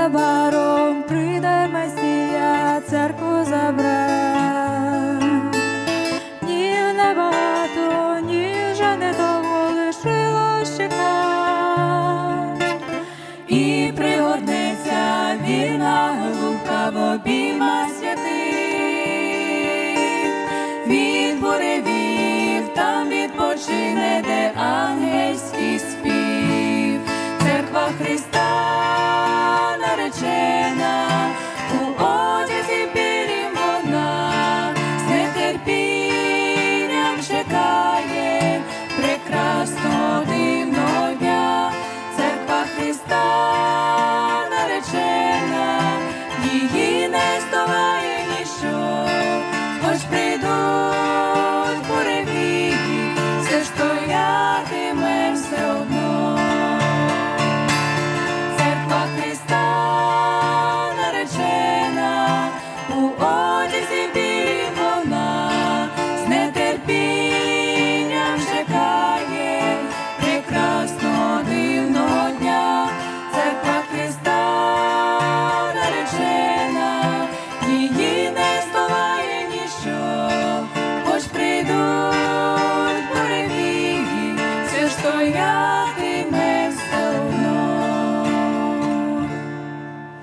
незабаром прийде Месія, церкву забре. Днів небагато, ні вже недовго лишилось чекати. І пригодиться вірна голубка в обійма святих. не здолає ніщо, хоч прийду. estoy ya.